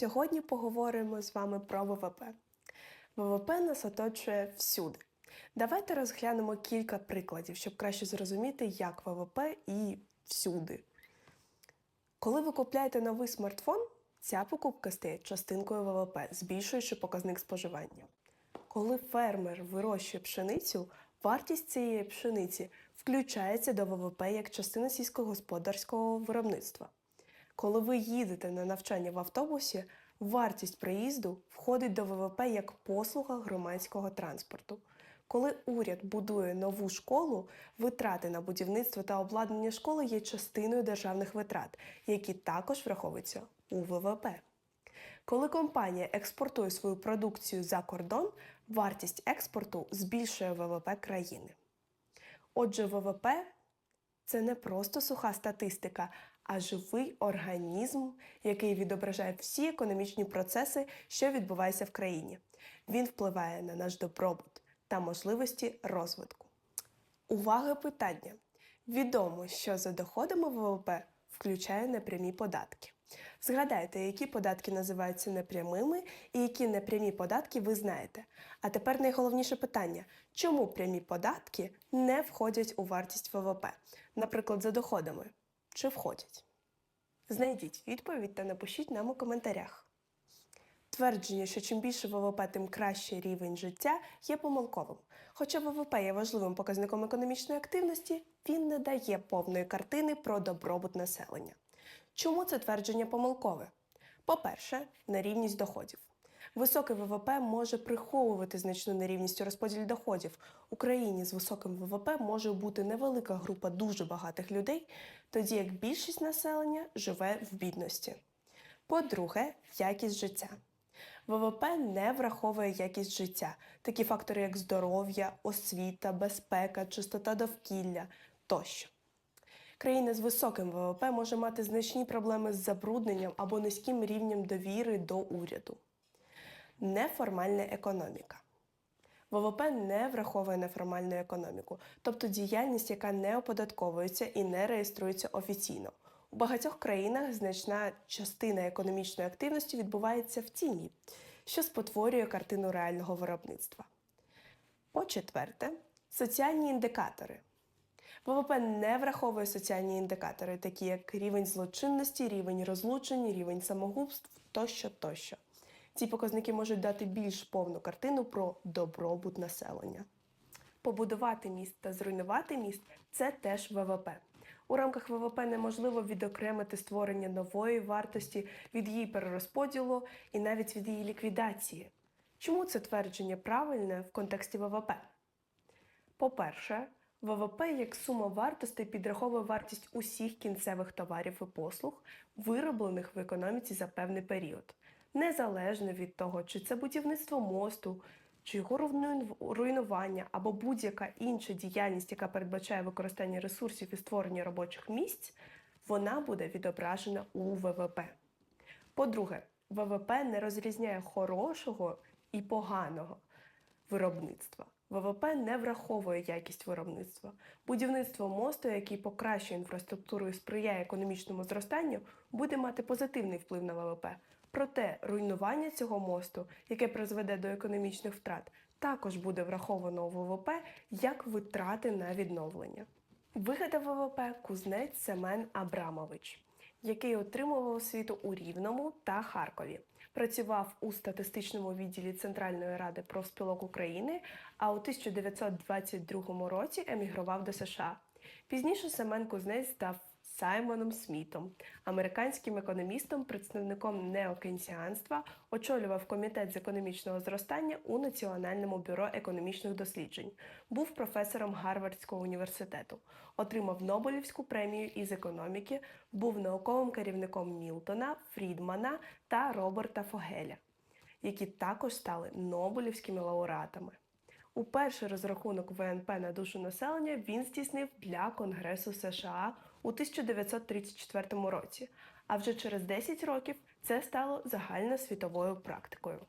Сьогодні поговоримо з вами про ВВП. ВВП нас оточує всюди. Давайте розглянемо кілька прикладів, щоб краще зрозуміти, як ВВП і всюди. Коли ви купляєте новий смартфон, ця покупка стає частинкою ВВП, збільшуючи показник споживання. Коли фермер вирощує пшеницю, вартість цієї пшениці включається до ВВП як частина сільськогосподарського виробництва. Коли ви їдете на навчання в автобусі, вартість проїзду входить до ВВП як послуга громадського транспорту. Коли уряд будує нову школу, витрати на будівництво та обладнання школи є частиною державних витрат, які також враховуються у ВВП. Коли компанія експортує свою продукцію за кордон, вартість експорту збільшує ВВП країни. Отже, ВВП це не просто суха статистика, а живий організм, який відображає всі економічні процеси, що відбуваються в країні. Він впливає на наш добробут та можливості розвитку. Увага питання. Відомо, що за доходами ВВП включає непрямі податки. Згадайте, які податки називаються непрямими і які непрямі податки ви знаєте. А тепер найголовніше питання: чому прямі податки не входять у вартість ВВП? Наприклад, за доходами. Чи входять? Знайдіть відповідь та напишіть нам у коментарях. Твердження, що чим більше ВВП, тим кращий рівень життя, є помилковим. Хоча ВВП є важливим показником економічної активності, він не дає повної картини про добробут населення. Чому це твердження помилкове? По-перше, нерівність доходів. Високий ВВП може приховувати значну нерівність у розподілі доходів. У країні з високим ВВП може бути невелика група дуже багатих людей, тоді як більшість населення живе в бідності. По-друге, якість життя. ВВП не враховує якість життя, такі фактори, як здоров'я, освіта, безпека, чистота довкілля тощо. Країна з високим ВВП може мати значні проблеми з забрудненням або низьким рівнем довіри до уряду. Неформальна економіка. ВВП не враховує неформальну економіку, тобто діяльність, яка не оподатковується і не реєструється офіційно. У багатьох країнах значна частина економічної активності відбувається в тіні, що спотворює картину реального виробництва. По-четверте, соціальні індикатори. ВВП не враховує соціальні індикатори, такі як рівень злочинності, рівень розлучень, рівень самогубств тощо тощо. Ці показники можуть дати більш повну картину про добробут населення. Побудувати міст та зруйнувати міст це теж ВВП. У рамках ВВП неможливо відокремити створення нової вартості від її перерозподілу і навіть від її ліквідації. Чому це твердження правильне в контексті ВВП? По-перше, ВВП як сума вартостей підраховує вартість усіх кінцевих товарів і послуг, вироблених в економіці за певний період, незалежно від того, чи це будівництво мосту, чи його руйнування або будь-яка інша діяльність, яка передбачає використання ресурсів і створення робочих місць, вона буде відображена у ВВП. По-друге, ВВП не розрізняє хорошого і поганого виробництва. ВВП не враховує якість виробництва. Будівництво мосту, який покращує інфраструктуру і сприяє економічному зростанню, буде мати позитивний вплив на ВВП. Проте руйнування цього мосту, яке призведе до економічних втрат, також буде враховано у ВВП як витрати на відновлення. Вигадав ВВП кузнець Семен Абрамович, який отримував освіту у Рівному та Харкові. Працював у статистичному відділі Центральної ради профспілок України, а у 1922 році емігрував до США. Пізніше Семен Кузнець став Саймоном Смітом, американським економістом, представником неокейнсіанства, очолював комітет з економічного зростання у Національному бюро економічних досліджень, був професором Гарвардського університету, отримав Нобелівську премію із економіки, був науковим керівником Мілтона, Фрідмана та Роберта Фогеля, які також стали Нобелівськими лауреатами. У перший розрахунок ВНП на душу населення він здійснив для Конгресу США у 1934 році, а вже через 10 років це стало загальносвітовою практикою.